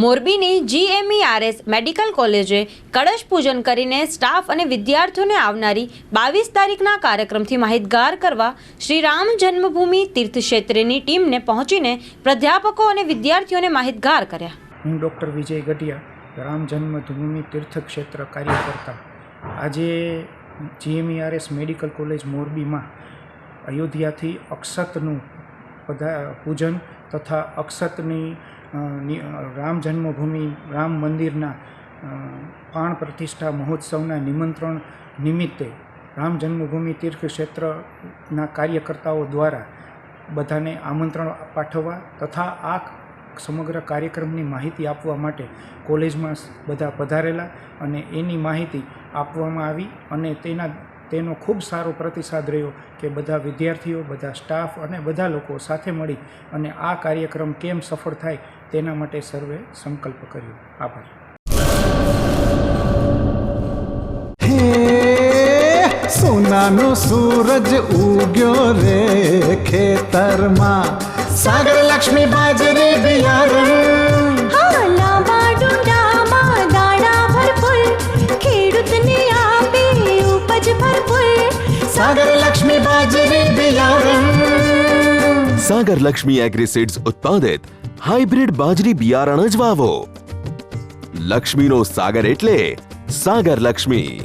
મોરબીની GMERS medical કોલેજે કળશ પૂજન કરીને સ્ટાફ અને વિદ્યાર્થીઓને આવનારી બાવીસ તારીખના કાર્યક્રમથી માહિતગાર કરવા શ્રી રામ જન્મભૂમિ તીર્થક્ષેત્રની ટીમને પહોંચીને પ્રાધ્યાપકો અને વિદ્યાર્થીઓને માહિતગાર કર્યા. હું ડૉક્ટર વિજય ગઢિયા રામ જન્મભૂમિ તીર્થક્ષેત્ર કાર્યકર્તા. આજે જીએમઈઆરએસ મેડિકલ કોલેજ મોરબીમાં અયોધ્યાથી અક્ષતનું પૂજન તથા અક્ષતની રામ જન્મભૂમિ, રામ મંદિરના પ્રાણ પ્રતિષ્ઠા મહોત્સવના નિમંત્રણ નિમિત્તે રામ જન્મભૂમિ તીર્થક્ષેત્રના કાર્યકર્તાઓ દ્વારા બધાને આમંત્રણ પાઠવવા તથા આ સમગ્ર કાર્યક્રમની માહિતી આપવા માટે કોલેજમાં બધા પધારેલા અને એની માહિતી આપવામાં આવી અને તેના, તેનો ખૂબ સારો પ્રતિસાદ રહ્યો કે બધા વિદ્યાર્થીઓ, બધા સ્ટાફ અને બધા લોકો સાથે મળી અને આ કાર્યક્રમ કેમ સફળ થાય તેના માટે સર્વે સંકલ્પ કર્યો. આભાર. હે સોનાનો સૂરજ ઉગ્યો રે ખેતરમાં. સાગર લક્ષ્મી બાજરી બિયારણ. હા લાંબા ડુંડામાં દાણા ભરપૂર ખેડૂતને આપે ઉપજ સાગર લક્ષ્મી બાજરી બિયારણ. સાગર લક્ષ્મી એગ્રીસીડ્સ ઉત્પાદિત હાઇબ્રિડ બાજરી બિયારણ જ વાવો. લક્ષ્મીનો સાગર એટલે સાગર લક્ષ્મી.